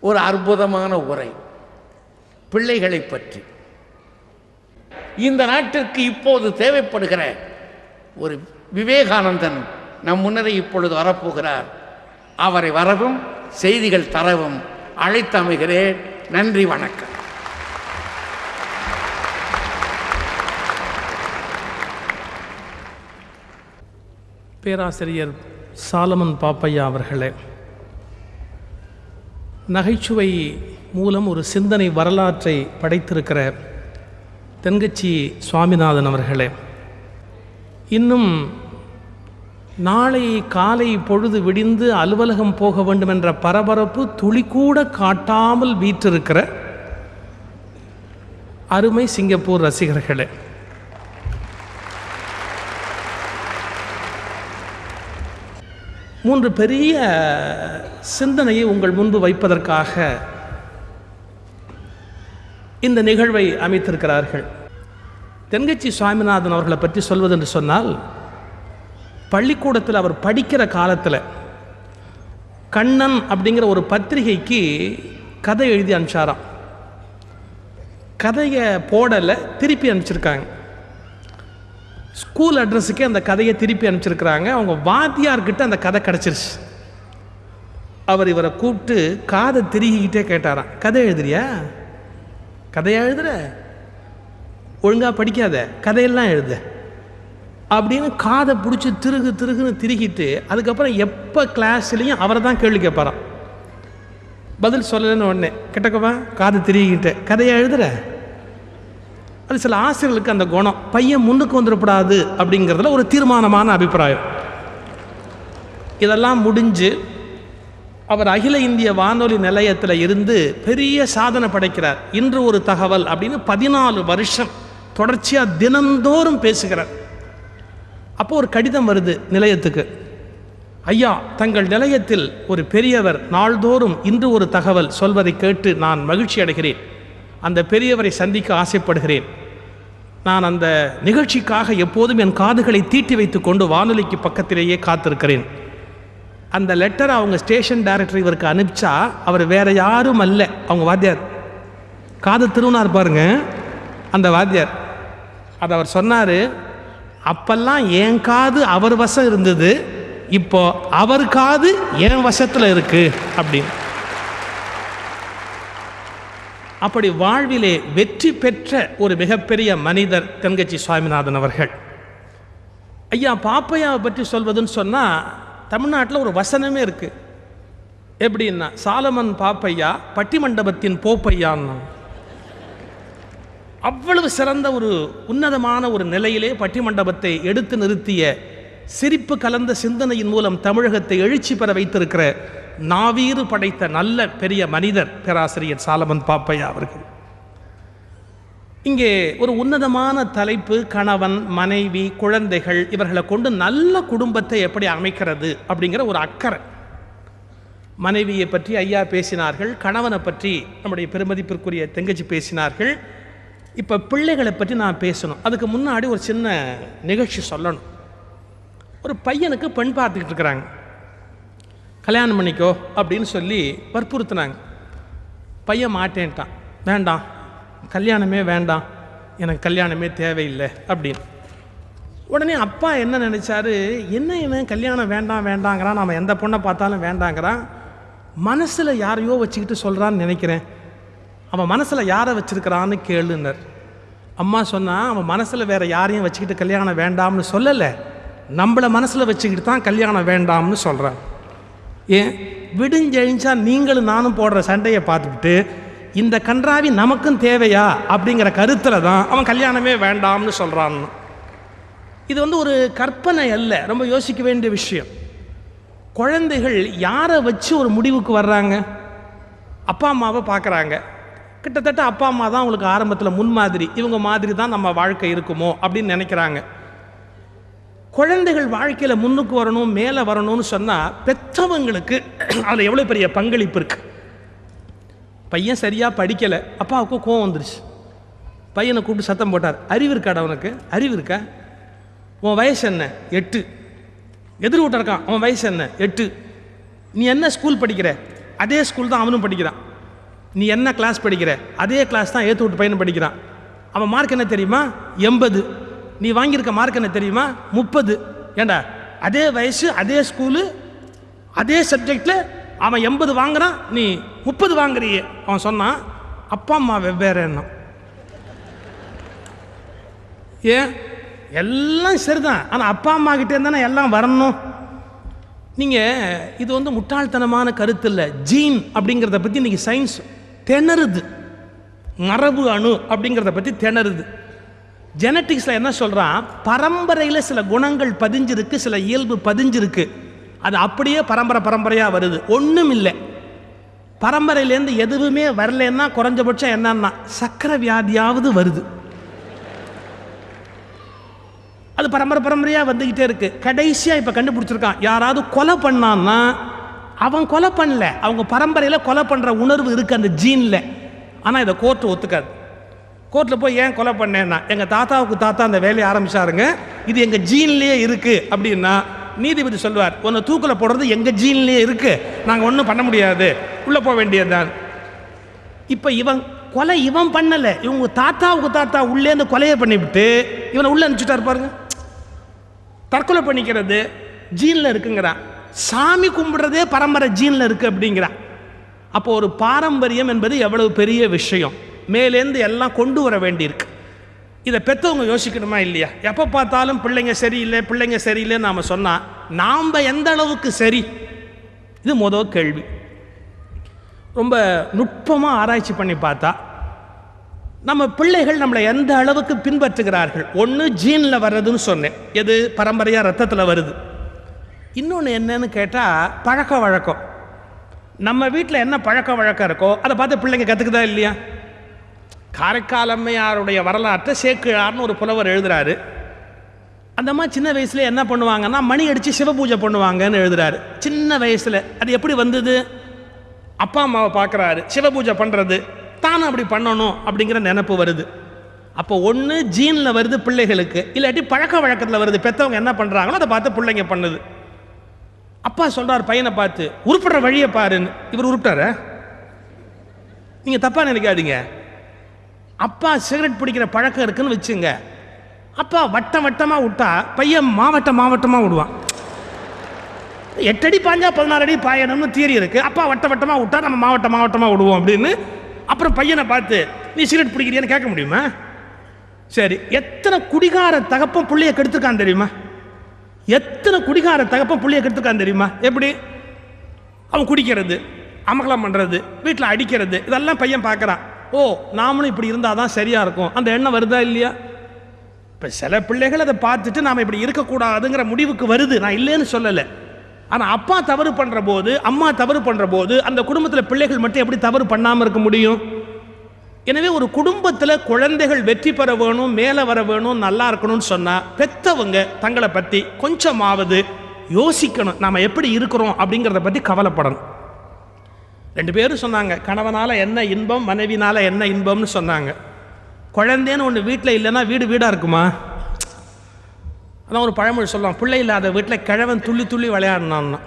ஒரு அற்புதமான உரை. பிள்ளைகளை பற்றி. இந்த நாட்டிற்கு இப்போது தேவைப்படுகிற ஒரு விவேகானந்தன் நம் முன்னரே இப்பொழுது வரப்போகிறார். அவரை வரவும் செய்திகள் தரவும் அழைத்தமைகிறேன் நன்றி வணக்கம். பேராசிரியர் சாலமன் பாப்பையா அவர்களே நகைச்சுவை மூலம் ஒரு சிந்தனை வரலாற்றை படைத்திருக்கிற தென்கட்சி சுவாமிநாதன் அவர்களே இன்னும் நாளை காலை பொழுது விடிந்து அலுவலகம் போக வேண்டும் என்ற பரபரப்பு துளிக்கூட காட்டாமல் வீற்றிருக்கிற அருமை சிங்கப்பூர் ரசிகர்களே மூன்று பெரிய சிந்தனையை உங்கள் முன்பு வைப்பதற்காக இந்த நிகழ்வை அமைத்திருக்கிறார்கள். தென்கட்சி சுவாமிநாதன் அவர்களை பற்றி சொல்வது என்று சொன்னால் பள்ளிக்கூடத்தில் அவர் படிக்கிற காலத்தில் கண்ணன் அப்படிங்கிற ஒரு பத்திரிகைக்கு கதை எழுதி அனுப்பிச்சாராம். கதையை போடலை திருப்பி அனுப்பிச்சிருக்காங்க. ஸ்கூல் அட்ரஸுக்கே அந்த கதையை திருப்பி அனுப்பிச்சிருக்கிறாங்க. அவங்க வாத்தியார்கிட்ட அந்த கதை கிடச்சிருச்சு. அவர் இவரை கூப்பிட்டு காதை திருகிக்கிட்டே கேட்டாராம். கதை எழுதுறியா? கதையா எழுதுற? ஒழுங்காக படிக்காத. கதையெல்லாம் எழுத. அப்படின்னு காதை பிடிச்சி திருகு திருகுன்னு திருகிட்டு அதுக்கப்புறம் எப்போ கிளாஸ்லேயும் அவரை தான் கேள்வி கேட்பாராம். பதில் சொல்லலைன்னு உடனே கிட்டக்கவா? காதை திருகிக்கிட்டு. கதையை எழுதுற? அது சில ஆசிரியர்களுக்கு அந்த குணம். பையன் முன்னுக்கு வந்துடக்கூடாது அப்படிங்கிறதுல ஒரு தீர்மானமான அபிப்பிராயம். இதெல்லாம் முடிஞ்சு அவர் அகில இந்திய வானொலி நிலையத்தில் இருந்து பெரிய சாதனை படைக்கிறார். இன்று ஒரு தகவல் அப்படின்னு பதினாலு வருஷம் தொடர்ச்சியாக தினந்தோறும் பேசுகிறார். அப்போ ஒரு கடிதம் வருது நிலையத்துக்கு. ஐயா தங்கள் நிலையத்தில் ஒரு பெரியவர் நாள்தோறும் இன்று ஒரு தகவல் சொல்வதை கேட்டு நான் மகிழ்ச்சி அடைகிறேன் அந்த பெரியவரை சந்திக்க ஆசைப்படுகிறேன். நான் அந்த நிகழ்ச்சிக்காக எப்போதும் என் காதுகளை தீட்டி வைத்து கொண்டு வானொலிக்கு பக்கத்திலேயே காத்திருக்கிறேன். அந்த லெட்டரை அவங்க ஸ்டேஷன் டைரக்டர் இவருக்கு அனுப்பிச்சா அவர் வேற யாரும் அல்ல. அவங்க வாத்தியார் காது திருவினார் பாருங்க. அந்த வாத்தியார் அதை அவர் சொன்னார் அப்பெல்லாம் என் காது அவர் வசம் இருந்தது இப்போ அவர் காது என் வசத்தில் இருக்குது அப்படின்னு. அப்படி வாழ்விலே வெற்றி பெற்ற ஒரு மிகப்பெரிய மனிதர் தென்கட்சி சுவாமிநாதன் அவர்கள். ஐயா பாப்பையாவை பற்றி சொல்வதுன்னு சொன்னால் தமிழ்நாட்டில் ஒரு வசனமே இருக்குது எப்படின்னா சாலமன் பாப்பையா பட்டிமண்டபத்தின் போப்பையான்னு. அவ்வளவு சிறந்த ஒரு உன்னதமான ஒரு நிலையிலே பட்டிமண்டபத்தை எடுத்து நிறுத்திய சிரிப்பு கலந்த சிந்தனையின் மூலம் தமிழகத்தை எழுச்சி பெற வைத்திருக்கிற நாவீறு படைத்த நல்ல பெரிய மனிதர் பேராசிரியர் சாலமன் பாப்பையா அவர்கள். இங்கே ஒரு உன்னதமான தலைப்பு கணவன் மனைவி குழந்தைகள் இவர்களை கொண்டு நல்ல குடும்பத்தை எப்படி அமைக்கிறது அப்படிங்கிற ஒரு அக்கறை. மனைவியை பற்றி ஐயா பேசினார்கள் கணவனை பற்றி நம்முடைய பெருமதிப்பிற்குரிய தெங்கச்சி பேசினார்கள். இப்போ பிள்ளைகளை பற்றி நான் பேசணும். அதுக்கு முன்னாடி ஒரு சின்ன நிகழ்ச்சி சொல்லணும். ஒரு பையனுக்கு பெண் பார்த்துக்கிட்டு இருக்கிறாங்க. கல்யாணம் பண்ணிக்கோ அப்படின்னு சொல்லி வற்புறுத்தினாங்க. பையன் மாட்டேன்ட்டான். வேண்டாம் கல்யாணமே வேண்டாம். எனக்கு கல்யாணமே தேவையில்லை அப்படின்னு. உடனே அப்பா என்ன நினச்சாரு? என்ன இவன் கல்யாணம் வேண்டாம் வேண்டாங்கிறான். நம்ம எந்த பொண்ணை பார்த்தாலும் வேண்டாங்கிறான். மனசில் யாரையோ வச்சுக்கிட்டு சொல்கிறான்னு நினைக்கிறேன். அவன் மனசில் யாரை வச்சுருக்கிறான்னு கேளுனர் அம்மா சொன்னால் அவன் மனசில் வேற யாரையும் வச்சுக்கிட்டு கல்யாணம் வேண்டாம்னு சொல்லலை. நம்மளை மனசில் வச்சுக்கிட்டு தான் கல்யாணம் வேண்டாம்னு சொல்கிறான் ஏன் விடுஞ்செழிஞ்சா நீங்களும் நானும் போடுற சண்டையை பார்த்துக்கிட்டு இந்த கன்றாவி நமக்கும் தேவையா? அப்படிங்கிற கருத்தில் தான் அவன் கல்யாணமே வேண்டாம்னு சொல்கிறான் இது வந்து ஒரு கற்பனை அல்ல ரொம்ப யோசிக்க வேண்டிய விஷயம். குழந்தைகள் யாரை வச்சு ஒரு முடிவுக்கு வர்றாங்க? அப்பா அம்மாவை பார்க்குறாங்க. கிட்டத்தட்ட அப்பா அம்மா தான் அவங்களுக்கு ஆரம்பத்தில் முன்மாதிரி இவங்க மாதிரி தான் நம்ம வாழ்க்கை இருக்குமோ அப்படின்னு நினைக்கிறாங்க. குழந்தைகள் வாழ்க்கையில் முன்னுக்கு வரணும் மேலே வரணும்னு சொன்னால் பெற்றவங்களுக்கு அதில் எவ்வளோ பெரிய பங்களிப்பு இருக்கு? பையன் சரியாக படிக்கலை அப்பாவுக்கு கோவம் வந்துருச்சு. பையனை கூப்பிட்டு சத்தம் போட்டார் அறிவு இருக்காடா அவனுக்கு அறிவு இருக்கா? உன் வயசு என்ன? எட்டு. எதிர் இருக்கான் அவன் வயசு என்ன? எட்டு. நீ என்ன ஸ்கூல் படிக்கிற? அதே ஸ்கூல் தான் அவனும் படிக்கிறான். நீ என்ன கிளாஸ் படிக்கிற? அதே கிளாஸ் தான் ஏற்று விட்டு பையன் படிக்கிறான். அவன் மார்க் என்ன தெரியுமா? எண்பது. நீ வாங்கியிருக்க மார்க் என்ன தெரியுமா? முப்பது. ஏண்டா? அதே வயசு அதே ஸ்கூலு அதே சப்ஜெக்டில் அவன் எண்பது வாங்குறான் நீ முப்பது வாங்குறியே. அவன் சொன்னான் அப்பா அம்மா வெவ்வேறு எண்ணம். ஏன்? எல்லாம் சரிதான். ஆனால் அப்பா அம்மா கிட்டே தானே எல்லாம் வரணும். நீங்கள் இது வந்து முட்டாள்தனமான கருத்து இல்லை. ஜீன் அப்படிங்கிறத பற்றி இன்றைக்கி சயின்ஸ் திணறுது. மரபு அணு அப்படிங்கிறத பற்றி திணறுது. ஜெனட்டிக்ஸில் என்ன சொல்கிறான் பரம்பரையில் சில குணங்கள் பதிஞ்சிருக்கு சில இயல்பு பதிஞ்சிருக்கு. அது அப்படியே பரம்பரை பரம்பரையாக வருது. ஒன்றும் இல்லை. பரம்பரையிலேருந்து எதுவுமே வரலன்னா குறைஞ்சபட்சம் என்னன்னா சக்கரை வியாதியாவது வருது. அது பரம்பரை பரம்பரையாக வந்துக்கிட்டே இருக்கு. கடைசியாக இப்போ கண்டுபிடிச்சிருக்கான். யாராவது கொலை பண்ணான்னா அவன் கொலை பண்ணல. அவங்க பரம்பரையில் கொலை பண்ணுற உணர்வு இருக்குது அந்த ஜீனில் ஆனால் இதை கோர்ட்டு ஒத்துக்காது. கோர்ட்டில் போய் ஏன் கொலை பண்ணேன்னா எங்கள் தாத்தாவுக்கு தாத்தா அந்த வேலையை ஆரம்பிச்சாருங்க. இது எங்கள் ஜீன்லேயே இருக்குது அப்படின்னா நீதிபதி சொல்வார் உன்னை தூக்கில் போடுறது எங்கள் ஜீன்லேயே இருக்குது நாங்கள் ஒன்றும் பண்ண முடியாது. உள்ளே போக வேண்டியதுதான். இப்போ இவன் கொலை இவன் பண்ணலை. இவங்க தாத்தாவுக்கு தாத்தா உள்ளேருந்து கொலையை பண்ணிவிட்டு இவனை உள்ளே அனுப்பிச்சுட்டாரு பாருங்க. தற்கொலை பண்ணிக்கிறது ஜீனில் இருக்குங்கிறான் சாமி கும்பிடுறதே பரம்பரை ஜீனில் இருக்குது அப்படிங்கிறான் அப்போ ஒரு பாரம்பரியம் என்பது எவ்வளவு பெரிய விஷயம். மேலேருந்து எல்லாம் கொண்டு வர வேண்டியிருக்கு. இதை பெற்றவங்க யோசிக்கணுமா இல்லையா? எப்போ பார்த்தாலும் பிள்ளைங்க சரியில்லை பிள்ளைங்க சரியில்லைன்னு நாம் சொன்னால் நாம் எந்த அளவுக்கு சரி? இது மொதல் கேள்வி. ரொம்ப நுட்பமாக ஆராய்ச்சி பண்ணி பார்த்தா நம்ம பிள்ளைகள் நம்மளை எந்த அளவுக்கு பின்பற்றுகிறார்கள்? ஒன்று ஜீனில் வர்றதுன்னு சொன்னேன். எது? பரம்பரையாக ரத்தத்தில் வருது. இன்னொன்று என்னன்னு கேட்டால் பழக்க வழக்கம். நம்ம வீட்டில் என்ன பழக்க வழக்கம் இருக்கோ அதை பார்த்து பிள்ளைங்க கற்றுக்குதா இல்லையா? காரைக்கால் அம்மையாருடைய வரலாற்றை சேக்கிழார்னு ஒரு புலவர் எழுதுறாரு. அந்த சின்ன வயசுல என்ன பண்ணுவாங்கன்னா மணி அடித்து சிவபூஜை பண்ணுவாங்கன்னு எழுதுறாரு. சின்ன வயசில். அது எப்படி வந்தது? அப்பா அம்மாவை பார்க்குறாரு. சிவபூஜை பண்ணுறது தானும் அப்படி பண்ணணும் அப்படிங்கிற நினப்பு வருது. அப்போ ஒன்று ஜீனில் வருது பிள்ளைகளுக்கு. இல்லாட்டி பழக்க வழக்கத்தில் வருது. பெற்றவங்க என்ன பண்ணுறாங்களோ அதை பார்த்து பிள்ளைங்க பண்ணுது. அப்பா சொல்கிறார் பையனை பார்த்து உருப்படுற வழியை பாருன்னு. இவர் உருப்பிட்டார? நீங்கள் தப்பாக நினைக்காதீங்க. அப்பா சிகரெட் பிடிக்கிற பழக்கம் இருக்குன்னு வச்சுங்க. அப்பா வட்டம் வட்டமாக விட்டா பையன் மாவட்டம் மாவட்டமாக விடுவான் எட்டடி பாஞ்சா பதினாறு அடி பாயணும்னு தீரி இருக்குது அப்பா வட்ட வட்டமாக விட்டா நம்ம மாவட்டம் மாவட்டமாக விடுவோம் அப்படின்னு அப்புறம் பையனை பார்த்து நீ சிகரெட் பிடிக்கிறியான்னு கேட்க முடியுமா? சரி எத்தனை குடிகார தகப்பம் பிள்ளைய கெடுத்துருக்கான் தெரியுமா? எத்தனை குடிகார தகப்பம் பிள்ளைய கெடுத்துருக்கான் தெரியுமா? எப்படி? அவன் குடிக்கிறது அமகலம் பண்ணுறது வீட்டில் அடிக்கிறது இதெல்லாம் பையன் பார்க்குறான். ஓ நாமளும் இப்படி இருந்தால் தான் சரியாக இருக்கும். அந்த எண்ணம் வருதா இல்லையா? இப்போ சில பிள்ளைகள் அதை பார்த்துட்டு நாம் இப்படி இருக்கக்கூடாதுங்கிற முடிவுக்கு வருது. நான் இல்லைன்னு சொல்லலை. ஆனால் அப்பா தவறு பண்ணுற போது அம்மா தவறு பண்ணுற போது அந்த குடும்பத்தில் பிள்ளைகள் மட்டும் எப்படி தவறு பண்ணாமல் இருக்க முடியும்? எனவே ஒரு குடும்பத்தில் குழந்தைகள் வெற்றி பெற வேணும் மேலே வர வேணும் நல்லா இருக்கணும்னு சொன்னால் பெத்தவங்க தங்களை பற்றி கொஞ்சமாவது யோசிக்கணும். நாம் எப்படி இருக்கிறோம் அப்படிங்கிறத பற்றி கவலைப்படணும். ரெண்டு பேரும் சொன்னாங்க கணவனால் என்ன இன்பம் மனைவினால் என்ன இன்பம்னு சொன்னாங்க. குழந்தைன்னு ஒன்று வீட்டில் இல்லைன்னா வீடு வீடாக இருக்குமா? அதான் ஒரு பழமொழி சொல்லுவான் பிள்ளை இல்லாத வீட்டில் கிழவன் துள்ளி துள்ளி விளையாடினான்னா.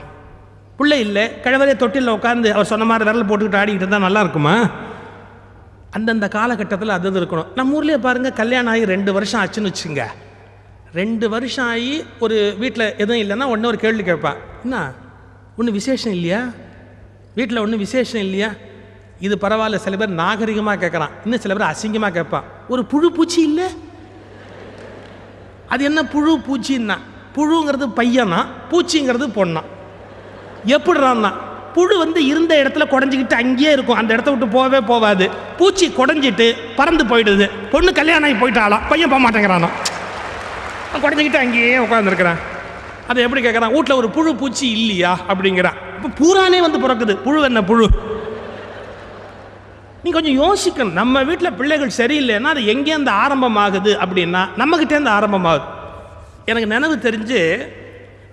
பிள்ளை இல்லை கிழவரே தொட்டிலில் உட்காந்து அவர் சொன்ன மாதிரி விரல் போட்டுக்கிட்டு ஆடிக்கிட்டு இருந்தால் நல்லா இருக்குமா? அந்தந்த காலகட்டத்தில் அது இது இருக்கணும். நம்ம ஊர்லேயே பாருங்கள் கல்யாணம் ஆகி ரெண்டு வருஷம் ஆச்சுன்னு வச்சுங்க ரெண்டு வருஷம் ஆகி ஒரு வீட்டில் எதுவும் இல்லைன்னா ஒன்று ஒரு கேள்வி கேட்பான் என்ன? ஒன்றும் விசேஷம் இல்லையா? வீட்டில் ஒன்றும் விசேஷம் இல்லையா? இது பரவாயில்ல சில பேர் நாகரிகமாக கேட்குறான். இன்னும் சில பேர் அசிங்கமாக கேட்பான். ஒரு புழு பூச்சி இல்லை? அது என்ன புழு பூச்சின்னா? புழுங்கிறது பையனா? பூச்சிங்கிறது பொண்ணா? எப்படிறான்னா? புழு வந்து இருந்த இடத்துல குடஞ்சிக்கிட்டு அங்கேயே இருக்கும். அந்த இடத்த விட்டு போகவே போகாது. பூச்சி குடஞ்சிட்டு பறந்து போயிடுது. பொண்ணு கல்யாணம் ஆகி போயிட்டாலாம் பையன் போக மாட்டேங்கிறானா குடஞ்சிக்கிட்டு அங்கேயே உட்காந்துருக்கிறான் அதை எப்படி கேட்குறான் வீட்டில் ஒரு புழு பூச்சி இல்லையா? அப்படிங்கிறான். இப்போ பூரானே வந்து பிறக்குது. புழு என்ன புழு? நீ கொஞ்சம் யோசிக்கணும். நம்ம வீட்டில் பிள்ளைகள் சரியில்லைன்னா அது எங்கேருந்து ஆரம்பமாகுது அப்படின்னா நம்மக்கிட்டேருந்து ஆரம்பமாகுது. எனக்கு நினைவு தெரிஞ்சு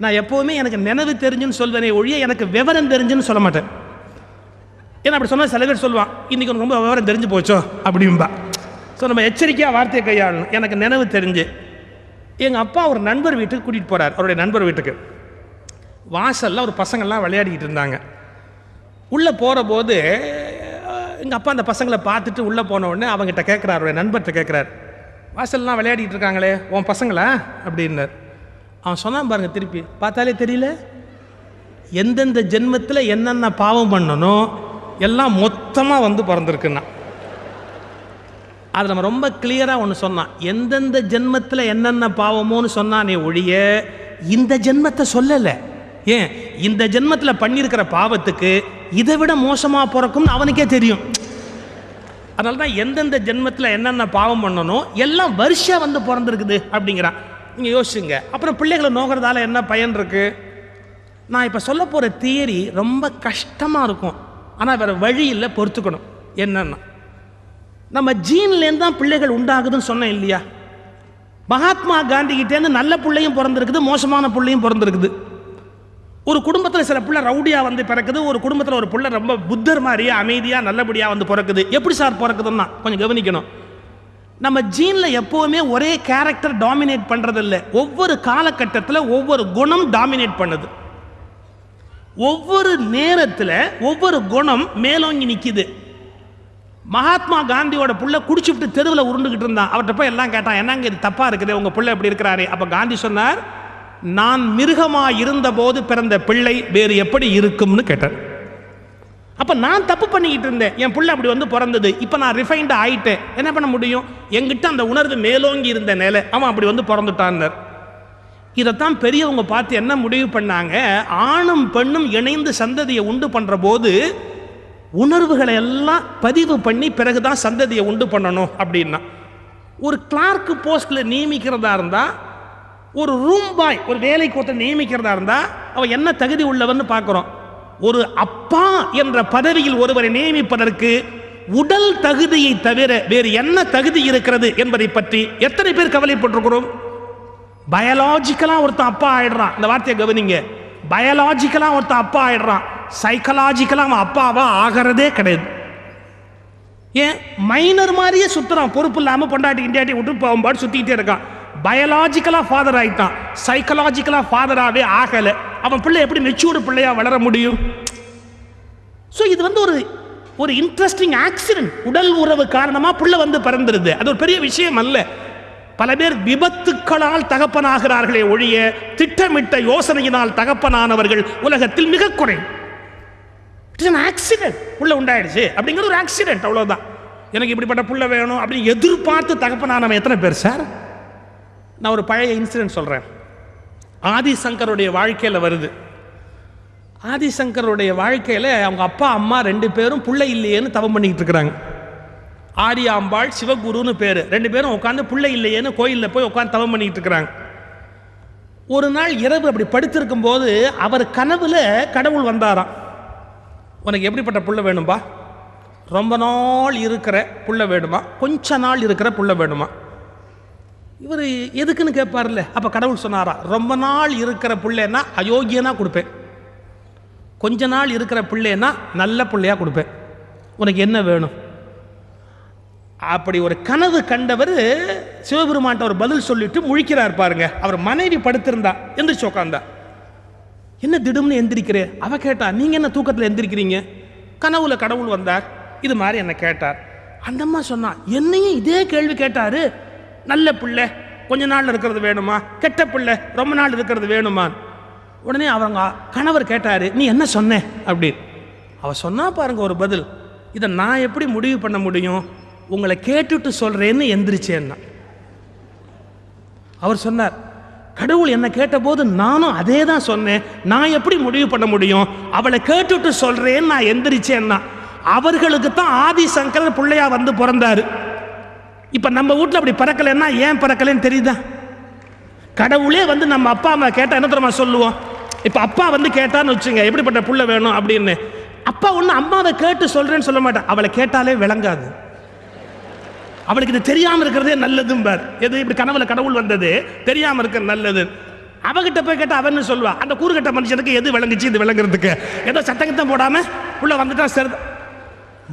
நான் எப்போவுமே எனக்கு நினைவு தெரிஞ்சுன்னு சொல்வேனே ஒழிய எனக்கு விவரம் தெரிஞ்சுன்னு சொல்ல மாட்டேன். ஏன்னா அப்படி சொன்னால் சில பேர் சொல்லுவான் இன்றைக்கி உனக்கு ரொம்ப விவரம் தெரிஞ்சு போச்சோ? அப்படிம்பா. ஸோ நம்ம எச்சரிக்கையாக வார்த்தையை கையாளணும். எனக்கு நினைவு தெரிஞ்சு எங்கள் அப்பா ஒரு நண்பர் வீட்டுக்கு கூட்டிகிட்டு போகிறார் அவருடைய நண்பர் வீட்டுக்கு. வாசலில் ஒரு பசங்கள்லாம் விளையாடிக்கிட்டு இருந்தாங்க. உள்ளே போகிற போது எங்கள் அப்பா அந்த பசங்களை பார்த்துட்டு உள்ளே போன உடனே அவங்ககிட்ட கேட்குறாரு நண்பர்கிட்ட கேட்குறாரு வாசல்லாம் விளையாடிட்டு இருக்காங்களே உன் பசங்களா? அப்படின்னார். அவன் சொன்னான் பாருங்கள் திருப்பி பார்த்தாலே தெரியல? எந்தெந்த ஜென்மத்தில் என்னென்ன பாவம் பண்ணணும் எல்லாம் மொத்தமாக வந்து பிறந்திருக்குன்னா. அது நம்ம ரொம்ப கிளியராக ஒன்று சொன்னான். எந்தெந்த ஜென்மத்தில் என்னென்ன பாவமோன்னு சொன்னானே ஒழிய. இந்த ஜென்மத்தை சொல்லலை. ஏன்? இந்த ஜென்மத்தில் பண்ணியிருக்கிற பாவத்துக்கு இதை விட மோசமாக பிறக்கும்னு அவனுக்கே தெரியும். அதனால தான் எந்தெந்த ஜென்மத்தில் என்னென்ன பாவம் பண்ணணும் எல்லாம் வருஷம் வந்து பிறந்திருக்குது அப்படிங்கிறான். நீங்கள் யோசிச்சுங்க. அப்புறம் பிள்ளைகளை நோக்கிறதால என்ன பயன் இருக்கு? நான் இப்போ சொல்ல போகிற தியரி ரொம்ப கஷ்டமாக இருக்கும். ஆனால் வேறு வழி இல்லை பொறுத்துக்கணும். என்னென்னா நம்ம ஜீன்லேருந்து தான் பிள்ளைகள் உண்டாகுதுன்னு சொன்னேன் இல்லையா? மகாத்மா காந்திகிட்டேருந்து நல்ல பிள்ளையும் பிறந்திருக்குது மோசமான பிள்ளையும் பிறந்திருக்குது. ஒரு குடும்பத்தில் சில பிள்ளை ரவுடியாக வந்து பிறக்குது ஒரு குடும்பத்தில் ஒரு பிள்ளை ரொம்ப புத்தர் மாதிரியே அமைதியாக நல்லபடியாக வந்து பிறக்குது. எப்படி சார் பிறக்குதுன்னா கொஞ்சம் கவனிக்கணும். நம்ம ஜீனில் எப்போவுமே ஒரே கேரக்டர் டாமினேட் பண்ணுறதில்ல ஒவ்வொரு காலகட்டத்தில் ஒவ்வொரு குணம் டாமினேட் பண்ணுது. ஒவ்வொரு நேரத்தில் ஒவ்வொரு குணம் மேலோங்கி நிற்கிது மகாத்மா காந்தியோட புள்ள குடிச்சுட்டு தெருவில் உருண்டுகிட்டு இருந்தான். அவர்கிட்ட போய் எல்லாம் கேட்டான் என்னங்க இது தப்பா இருக்குது? உங்க புள்ள எப்படி இருக்கிறாரு. அப்போ காந்தி சொன்னார் நான் மிருகமா இருந்தபோது பிறந்த பிள்ளை வேறு எப்படி இருக்கும்னு கேட்டார். அப்போ நான் தப்பு பண்ணிக்கிட்டு இருந்தேன். என் புள்ள அப்படி வந்து பிறந்தது. இப்போ நான் ரிஃபைன்டு ஆயிட்டேன். என்ன பண்ண முடியும்? என்கிட்ட அந்த உணர்வு மேலோங்கி இருந்த நிலை. அவன் அப்படி வந்து பிறந்துட்டான்னார். இதைத்தான் பெரியவங்க பார்த்து என்ன முடிவு பண்ணாங்க? ஆணும் பெண்ணும் இணைந்து சந்ததியை உண்டு பண்ணுற போது உணர்வுகளை எல்லாம் பதிவு பண்ணி பிறகுதான் சந்ததியை உண்டு பண்ணணும் அப்படின்னா ஒரு கிளார்க்கு போஸ்டில் நியமிக்கிறதா இருந்தால் ஒரு ரூம் பாய் ஒரு வேலைக்கு ஒருத்தர் நியமிக்கிறதா இருந்தால் அவன் என்ன தகுதி உள்ளவன்னு பார்க்குறோம். ஒரு அப்பா என்ற பதவியில் ஒருவரை நியமிப்பதற்கு உடல் தகுதியை தவிர வேறு என்ன தகுதி இருக்கிறது என்பதை பற்றி எத்தனை பேர் கவலைப்பட்டிருக்கிறோம்? பயாலாஜிக்கலாக ஒருத்தன் அப்பா ஆயிடுறான். இந்த வார்த்தையை கவனிங்க. பயாலாஜிக்கலாக ஒருத்தன் அப்பா ஆயிடுறான். சைக்கலாஜிக்கலாக அவன் அப்பாவா ஆகிறதே கிடையாது. ஏன்? மைனர் மாதிரியே சுற்றுறான் பொறுப்பு இல்லாமல் பொண்டாட்டி இண்டியாட்டி விட்டு அவன் பாட்டு சுற்றிக்கிட்டே இருக்கான். பயாலாஜிக்கலாக ஃபாதர் ஆகிட்டான் சைக்கலாஜிக்கலாக ஃபாதராகவே ஆகலை. அவன் பிள்ளை எப்படி மெச்சூர்டு பிள்ளையாக வளர முடியும்? ஸோ இது வந்து ஒரு ஒரு இன்ட்ரெஸ்டிங் ஆக்சிடென்ட் உடல் உறவு காரணமாக புள்ள வந்து பிறந்துருது. அது ஒரு பெரிய விஷயம் அல்ல. பல பேர் விபத்துக்களால் தகப்பனாகிறார்களே ஒழிய திட்டமிட்ட யோசனையினால் தகப்பனானவர்கள் உலகத்தில் மிக குறை இட்ஸ் அன் ஆக்சிடென்ட் புள்ள உண்டாயிடுச்சு. அப்படிங்கிறது ஒரு ஆக்சிடென்ட் அவ்வளோதான் எனக்கு இப்படிப்பட்ட புள்ள வேணும் அப்படின்னு எதிர்பார்த்து தகப்பனானவன் எத்தனை பேர் சார் நான் ஒரு பழைய இன்சிடென்ட் சொல்கிறேன் ஆதிசங்கருடைய வாழ்க்கையில் வருது. ஆதிசங்கருடைய வாழ்க்கையில் அவங்க அப்பா அம்மா ரெண்டு பேரும் புள்ளை இல்லையேன்னு தவம் பண்ணிக்கிட்டு இருக்கிறாங்க. ஆரியாம்பாள் சிவகுருன்னு பேர். ரெண்டு பேரும் உட்காந்து பிள்ளை இல்லையேன்னு கோயிலில் போய் உட்காந்து தவம் பண்ணிக்கிட்டு இருக்கிறாங்க. ஒரு நாள் இரவு அப்படி படுத்திருக்கும் போது அவர் கனவுல கடவுள் வந்தாராம். உனக்கு எப்படிப்பட்ட புள்ள வேணும்பா? ரொம்ப நாள் இருக்கிற புள்ள வேணுமா? கொஞ்ச நாள் இருக்கிற புள்ள வேணுமா? இவர் எதுக்குன்னு கேட்பார்ல அப்போ கடவுள் சொன்னாரா ரொம்ப நாள் இருக்கிற பிள்ளைன்னா அயோக்கியனாக கொடுப்பேன். கொஞ்ச நாள் இருக்கிற பிள்ளைன்னா நல்ல பிள்ளையாக கொடுப்பேன். உனக்கு என்ன வேணும்? அப்படி ஒரு கனவு கண்டவர் சிவபெருமான்ட்ட ஒரு பதில் சொல்லிட்டு முழிக்கிறார் பாருங்க. அவர் மனைவி படுத்திருந்தா எந்திரிச்சு உட்காந்தா என்ன திடும்னு எந்திரிக்கிறே? அவ கேட்டா நீங்க என்ன தூக்கத்தில் எந்திரிக்கிறீங்க? கனவுல கடவுள் வந்தார். இது மாதிரி என்ன கேட்டார். அந்த அம்மா சொன்னா என்னையும் இதே கேள்வி கேட்டாரு. நல்ல பிள்ளை கொஞ்ச நாள் இருக்கிறது வேணுமா? கெட்ட பிள்ளை ரொம்ப நாள் இருக்கிறது வேணுமா? உடனே அவங்க கணவர் கேட்டாரு நீ என்ன சொன்ன? அப்படின்னு. அவ சொன்னா பாருங்க ஒரு பதில் இதை நான் எப்படி முடிவு பண்ண முடியும்? உங்களை கேட்டுட்டு சொல்றேன்னு எந்திரிச்சேன்னா. அவர் சொன்னார் கடவுள் என்ன கேட்டபோது நானும் அதே தான் சொன்னேன். நான் எப்படி முடிவு பண்ண முடியும்? அவளை கேட்டுட்டு சொல்றேன்னு நான் எந்திரிச்சேன்னா. அவர்களுக்கு தான் ஆதிசங்கரர் பிள்ளையா வந்து பிறந்தாரு. இப்போ நம்ம வீட்டில் அப்படி பிறக்கலைன்னா ஏன் பறக்கலைன்னு தெரியுதா? கடவுளே வந்து நம்ம அப்பா அம்மா கேட்டால் என்ன தெரியுமா சொல்லுவோம்? இப்போ அப்பா வந்து கேட்டான்னு வச்சுங்க எப்படிப்பட்ட புள்ள வேணும் அப்படின்னு. அப்பா ஒன்று அம்மாவை கேட்டு சொல்கிறேன்னு சொல்ல மாட்டேன் அவளை கேட்டாலே விளங்காது. அவளுக்கு இது தெரியாமல் இருக்கிறதே நல்லதும் பார். எது இப்படி கனவுல கடவுள் வந்தது தெரியாமல் இருக்க நல்லது. அவகிட்ட போய் கேட்டால் அவன்னு சொல்லுவா? அந்த கூறுகட்ட மனுஷனுக்கு எது விளங்குச்சு இது விளங்குறதுக்கு? ஏதோ சத்தங்கத்தம் போடாமல் உள்ள வந்துட்டா சரி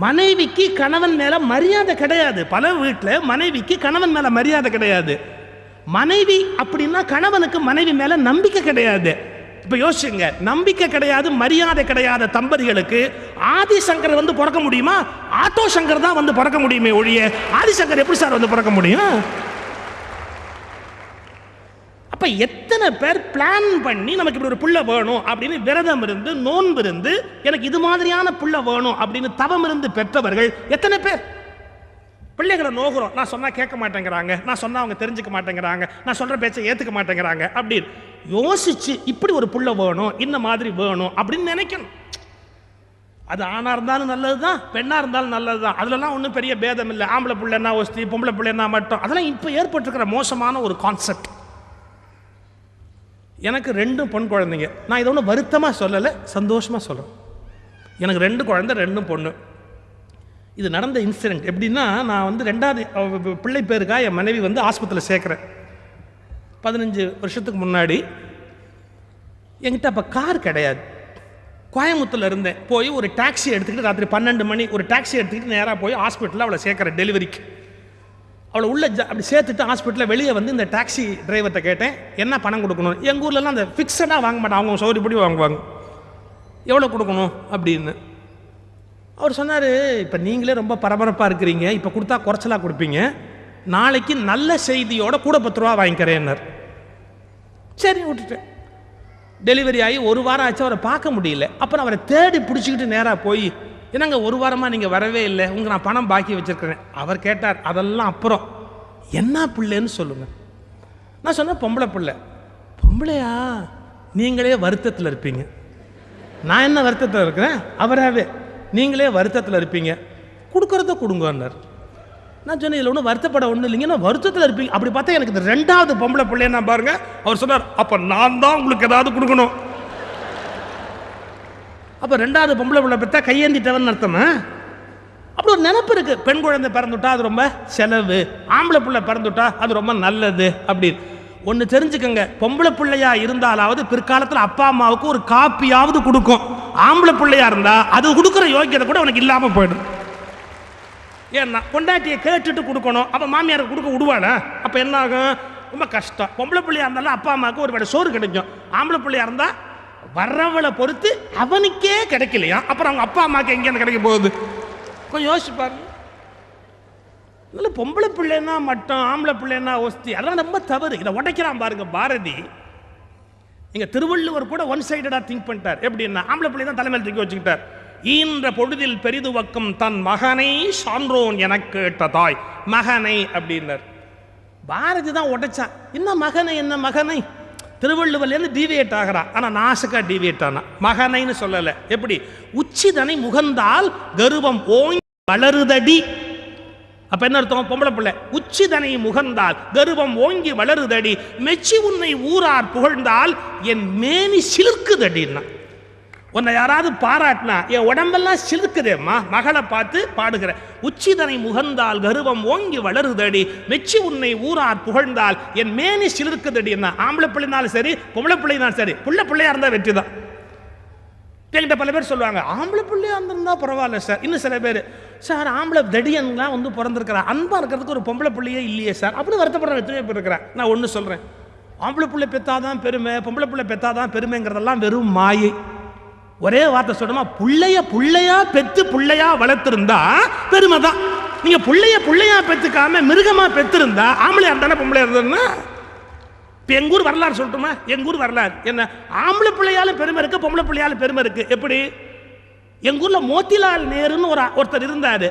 மனைவிக்கு கணவன் மேல மரியாதை கிடையாது. பல வீட்டில் மனைவிக்கு கணவன் மேல மரியாதை கிடையாது. மனைவி அப்படின்னா கணவனுக்கு மனைவி மேல நம்பிக்கை கிடையாது. இப்போ யோசிச்சுங்க நம்பிக்கை கிடையாது மரியாதை கிடையாத தம்பதிகளுக்கு ஆதிசங்கர் வந்து பிறக்க முடியுமா? ஆட்டோ சங்கர் தான் வந்து பிறக்க முடியுமே ஒழிய ஆதிசங்கர் எப்படி சார் வந்து பிறக்க முடியும்? அப்போ எத்தனை பேர் பிளான் பண்ணி நமக்கு இப்படி ஒரு புள்ள வேணும் அப்படின்னு விரதம் இருந்து நோன்பு இருந்து எனக்கு இது மாதிரியான புள்ள வேணும் அப்படின்னு தவம் இருந்து பெற்றவர்கள் எத்தனை பேர்? பிள்ளைகளை நோகுறோம் நான் சொன்னால் கேட்க மாட்டேங்கிறாங்க. நான் சொன்னால் அவங்க தெரிஞ்சுக்க மாட்டேங்கிறாங்க. நான் சொல்கிற பேச்சை ஏற்றுக்க மாட்டேங்கிறாங்க. அப்படின்னு யோசிச்சு இப்படி ஒரு புள்ள வேணும் இந்த மாதிரி வேணும் அப்படின்னு நினைக்கணும். அது ஆணாக இருந்தாலும் நல்லது தான் பெண்ணாக இருந்தாலும் நல்லது தான் அதுலலாம் ஒன்றும் பெரிய பேதம் இல்லை. ஆம்பளை பிள்ளைன்னா ஒஸ்தி பொம்பளை பிள்ளைன்னா மட்டும். அதெல்லாம் இப்போ ஏற்பட்டிருக்கிற மோசமான ஒரு கான்செப்ட் எனக்கு ரெண்டும் பொன் குழந்தைங்க. நான் இதை ஒன்றும் வருத்தமாக சொல்லலை சந்தோஷமாக சொல்கிறேன் எனக்கு ரெண்டு குழந்தை ரெண்டும் பொண்ணு. இது நடந்த இன்சிடென்ட் எப்படின்னா நான் வந்து ரெண்டாவது பிள்ளை பேருக்கா என் மனைவி வந்து ஆஸ்பத்திரியில் சேர்க்குறேன். பதினஞ்சு வருஷத்துக்கு முன்னாடி என்கிட்ட அப்போ கார் கிடையாது. கோயம்புத்தூர்ல இருந்தேன். போய் ஒரு டாக்ஸி எடுத்துக்கிட்டு ராத்திரி பன்னெண்டு மணி ஒரு டாக்ஸி எடுத்துக்கிட்டு நேராக போய் ஹாஸ்பிட்டலில் அவளை சேர்க்குறேன் டெலிவரிக்கு அவளை உள்ள அப்படி சேர்த்துட்டு ஹாஸ்பிட்டலில் வெளியே வந்து இந்த டாக்ஸி டிரைவர்கிட்ட கேட்டேன் என்ன பணம் கொடுக்கணும்? எங்கள் ஊர்லலாம் அந்த ஃபிக்ஸடாக வாங்க மாட்டாங்க. அவங்க சௌரியப்படி வாங்குவாங்க. எவ்வளோ கொடுக்கணும்? அப்படின்னு. அவர் சொன்னார் இப்போ நீங்களே ரொம்ப பரபரப்பாக இருக்கிறீங்க இப்போ கொடுத்தா குறைச்சலாக கொடுப்பீங்க. நாளைக்கு நல்ல செய்தியோட கூட பத்து ரூபா வாங்கிக்கிறேன்னார். சரி விட்டுட்டேன். டெலிவரி ஆகி ஒரு வாரம் ஆச்சு அவரை பார்க்க முடியல. அப்புறம் அவரை தேடி பிடிச்சிக்கிட்டு நேராக போய் என்னங்க ஒரு வாரமாக நீங்கள் வரவே இல்லை உங்கள் நான் பணம் பாக்கி வச்சுருக்கிறேன். அவர் கேட்டார் அதெல்லாம் அப்புறம். என்ன பிள்ளைன்னு சொல்லுங்கள் நான் சொன்னேன் பொம்பளை பிள்ளை. பொம்பளையா? நீங்களே வருத்தத்தில் இருப்பீங்க. நான் என்ன வருத்தத்தில் இருக்கிறேன்? அவராகவே நீங்களே வருத்தத்தில் இருப்பீங்க. கொடுக்குறத கொடுங்கன்னார். நான் சொன்னேன் இதில் ஒன்றும் வருத்தப்பட ஒன்றும் இல்லைங்க. நான் வருத்தத்தில் இருப்பீங்க. அப்படி பார்த்தா எனக்கு இந்த ரெண்டாவது பொம்பளை பிள்ளைய நான் பாருங்க அவர் சொன்னார் அப்போ நான் தான் உங்களுக்கு ஏதாவது கொடுக்கணும். அப்போ ரெண்டாவது பொம்பளை பிள்ளை பார்த்தா கையேந்திட்டவன் அர்த்தமா? அப்படி ஒரு நினப்பு இருக்குது பெண் குழந்தை பிறந்துட்டா அது ரொம்ப செலவு. ஆம்பளை பிள்ளை பிறந்துட்டா அது ரொம்ப நல்லது அப்படின்னு. ஒன்று தெரிஞ்சுக்கங்க பொம்பளை பிள்ளையா இருந்தாலாவது பிற்காலத்தில் அப்பா அம்மாவுக்கு ஒரு காப்பியாவது கொடுக்கும். ஆம்பளை பிள்ளையா இருந்தா அது கொடுக்குற யோக்கியதை கூட உனக்கு இல்லாமல் போயிடும். ஏன்னா பொண்டாட்டியை கேட்டுட்டு கொடுக்கணும். அப்போ மாமியாருக்கு கொடுக்க விடுவானா அப்போ என்ன ஆகும்? ரொம்ப கஷ்டம். பொம்பளை பிள்ளையா இருந்தாலும் அப்பா அம்மாவுக்கு ஒரு வேலை சோறு கிடைக்கும். ஆம்பளை பிள்ளையா இருந்தா வர்றவளை பொறுத்து அவனுக்கே கிடைக்கலையா? அப்புறம் அவங்க அப்பா அம்மாவுக்கு எங்கேருந்து கிடைக்க போகுது? கொஞ்சம் யோசிச்சு பாருங்க. பொம்பளை பிள்ளைன்னா மட்டும் ஆம்பளை பிள்ளைன்னா ஒஸ்தி. அதெல்லாம் ரொம்ப தவறு. இதை உடைக்கிறான் பாருங்க பாரதி. இங்க திருவள்ளுவர் கூட ஒன் சைடடா திங்க் பண்ணிட்டார். எப்படின்னா ஆம்பளை பிள்ளை தான் தலைமையில் தூக்கி வச்சுக்கிட்டார். ஈன்ற பொழுதில் பெரிதுவக்கம் தன் மகனை சான்றோன் என கேட்ட தாய். மகனை அப்படின்னார். பாரதி தான் உடைச்சான். என்ன மகனை என்ன மகனை? திருவள்ளுவர்லேருந்து டிவியேட் ஆகிறா. ஆனால் நாசுக்கா டிவியேட் ஆனா. மகனைன்னு சொல்லலை. எப்படி? உச்சிதனை முகந்தால் கருவம் ஓங்கி வளருதடி. அப்ப என்ன அர்த்தம்? பொம்பளை பிள்ளை. உச்சிதனை முகந்தால் கருவம் ஓங்கி வளருதடி மெச்சி உன்னை ஊரார் புகழ்ந்தால் என் மேனி சிலிர்க்குதடின்னா. உன்னை யாராவது பாராட்டினா என் உடம்பெல்லாம் சிலுக்குதேம்மா மகளை பார்த்து பாடுகிற. உச்சிதனை முகந்தால் கருவம் ஓங்கி வளருதடி மெச்சி உன்னை ஊரார் புகழ்ந்தால் என் மேனி சிலிர்க்குதடி என்ன ஆம்பளை பிள்ளைனாலும் சரி பொம்பளை பிள்ளைனாலும் சரி புள்ள பிள்ளையா இருந்தால் வெற்றி தான் என்கிட்ட பல பேர் சொல்லுவாங்க ஆம்பளை பிள்ளையா இருந்திருந்தா பரவாயில்ல சார். இன்னும் சில பேர் சார் ஆம்பளை தடியன்லாம் வந்து பிறந்திருக்கிறா. அன்பா இருக்கிறதுக்கு ஒரு பொம்பளை பிள்ளையே இல்லையே சார். அப்படி வருத்தப்படுற எத்தனை பேர் இருக்கிறேன் நான் ஒன்று சொல்கிறேன் ஆம்பளை பிள்ளை பெத்தாதான் பெருமை பொம்பளை பிள்ளை பெத்தாதான் பெருமைங்கிறதெல்லாம் வெறும் மாயை. ஒரே வார்த்தை சொல்லணுமா? புள்ளைய பிள்ளையா பெத்து பிள்ளையா வளர்த்திருந்தா பெருமை தான் நீங்கள் புள்ளைய பிள்ளையா பெத்துக்காம மிருகமாக பெத்திருந்தா ஆம்பளையா இருந்தானே பொம்பளையா இருந்ததுன்னா இப்போ எங்கள் ஊர் வரலாறு சொல்லட்டுமா? எங்கள் ஊர் வரலாறு. என்ன? ஆம்பளை பிள்ளையால பெருமை இருக்கு பொம்பளை பிள்ளையால பெருமை இருக்கு. எப்படி? எங்கள் ஊரில் மோத்திலால் நேருன்னு ஒரு ஒருத்தர் இருந்தார்.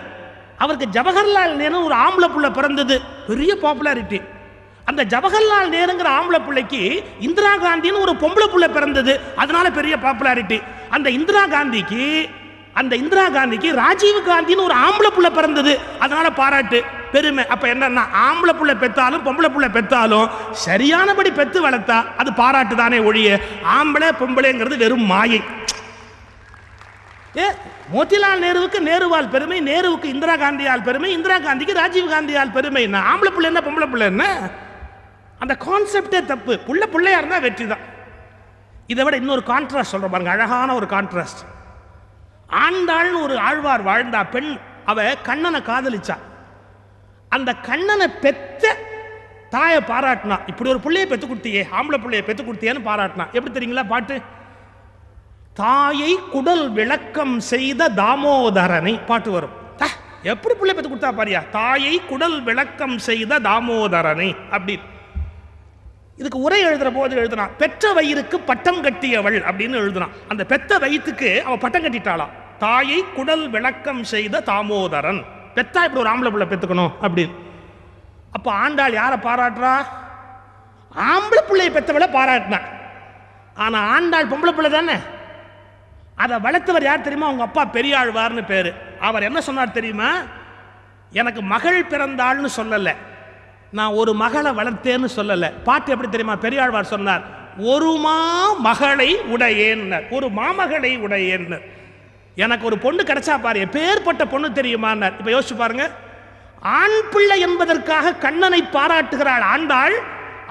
அவருக்கு ஜவஹர்லால் நேரு ஒரு ஆம்பளை பிள்ளை பிறந்தது. பெரிய பாப்புலாரிட்டி அந்த ஜவஹர்லால் நேருங்கிற ஆம்பளை பிள்ளைக்கு இந்திரா காந்தின்னு ஒரு பொம்பளை பிள்ளை பிறந்தது. அதனால பெரிய பாப்புலாரிட்டி அந்த இந்திரா காந்திக்கு அந்த இந்திரா காந்திக்கு ராஜீவ் காந்தின்னு ஒரு ஆம்பளை பிள்ளை பிறந்தது. அதனால பாராட்டு. பெருமை. அப்ப என்னன்னா ஆம்பளை புள்ள பெத்தாலும் பொம்பளை புள்ள பெத்தாலும் சரியானபடி பெத்து வளர்த்தா அது பாராட்டு தானே ஒழிய ஆம்பளை பொம்பளைங்கிறது வெறும் மாயை. ஏ மோத்திலால் நேருவுக்கு நேருவால் பெருமை நேருவுக்கு இந்திரா காந்தியால் பெருமை இந்திரா காந்திக்கு ராஜீவ் காந்தியால் பெருமை என்ன? ஆம்பளை பிள்ளை என்ன பொம்பளை பிள்ளை என்ன? அந்த கான்செப்டே தப்பு. புள்ள பிள்ளையா இருந்தா வெற்றி தான். இதை விட இன்னொரு கான்ட்ராஸ்ட் சொல்ற பாருங்க அழகான ஒரு கான்ட்ராஸ்ட் ஆண்டாள்னு ஒரு ஆழ்வார் வாழ்ந்தா பெண் அவ கண்ணனை காதலிச்சா. அந்த கண்ணனை பெத்த தாயை பாராட்டினா இப்படி ஒரு பிள்ளையை பெற்று கொடுத்தியே ஆம்பளை பிள்ளையை பெற்று கொடுத்தியேன்னு பாராட்டினா எப்படி தெரியுங்களா பாட்டு? தாயை குடல் விளக்கம் செய்த தாமோதரனை பாட்டு வரும். எப்படி பிள்ளை பெற்று கொடுத்தா பாரியா? தாயை குடல் விளக்கம் செய்த தாமோதரனை அப்படி. இதுக்கு உரை எழுதுற போது எழுதுனா பெற்ற வயிறுக்கு பட்டம் கட்டியவள் அப்படின்னு எழுதுனான் அந்த பெத்த வயிற்றுக்கு அவள் பட்டம் கட்டிட்டாளாம். தாயை குடல் விளக்கம் செய்த தாமோதரன். பெத்தா இப்படி ஒரு ஆம்பளை பிள்ளை பெற்றுக்கணும் அப்படின்னு. அப்போ ஆண்டாள் யாரை பாராட்டுறா? ஆம்பளை பிள்ளையை பெற்றவளை பாராட்டினான் ஆனால் ஆண்டாள் பொம்பளை பிள்ளை தானே. அதை வளர்த்தவர் யார் தெரியுமா? அவங்க அப்பா பெரியாழ்வார்னு பேர். அவர் என்ன சொன்னார் தெரியுமா? எனக்கு மகள் பிறந்தாள்னு சொல்லலை. நான் ஒரு மகளை வளர்த்தேன்னு சொல்லலை. பாட்டு எப்படி தெரியுமா? பெரியாழ்வார் சொன்னார் ஒரு மா மகளை உடையேன்னார். ஒரு மாமகளை உடையேன்னார். எனக்கு ஒரு பொண்ணு கிடைச்சா பாரு எப்பேற்பட்ட பொண்ணு தெரியுமான்னார். இப்போ யோசிச்சு பாருங்க. ஆண் பிள்ளை என்பதற்காக கண்ணனை பாராட்டுகிறாள் ஆண்டாள்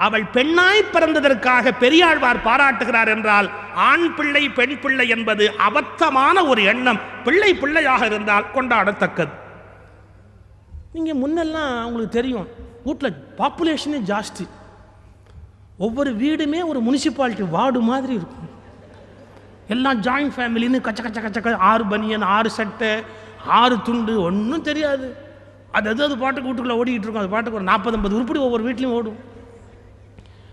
அவள் பெண்ணாய் பிறந்ததற்காக பெரியாழ்வார் பாராட்டுகிறார் என்றால் ஆண் பிள்ளை பெண் பிள்ளை என்பது அபத்தமான ஒரு எண்ணம். பிள்ளை பிள்ளையாக இருந்தால் கொண்டாடத்தக்கது. நீங்கள் முன்னெல்லாம் உங்களுக்கு தெரியும் வீட்டில் பாப்புலேஷனே ஜாஸ்தி. ஒவ்வொரு வீடுமே ஒரு முனிசிபாலிட்டி வார்டு மாதிரி இருக்கும். எல்லாம் ஜாயிண்ட் ஃபேமிலின்னு கச்ச கச்ச கச்ச க- ஆறு பனியன் ஆறு சட்டை ஆறு துண்டு ஒன்றும் தெரியாது. அது அது அது பாட்டுக்கு வீட்டுக்குள்ளே ஓடிக்கிட்டு இருக்கும். அது பாட்டுக்கு ஒரு நாற்பது ஐம்பது உருப்படி ஒவ்வொரு வீட்லேயும் ஓடும்.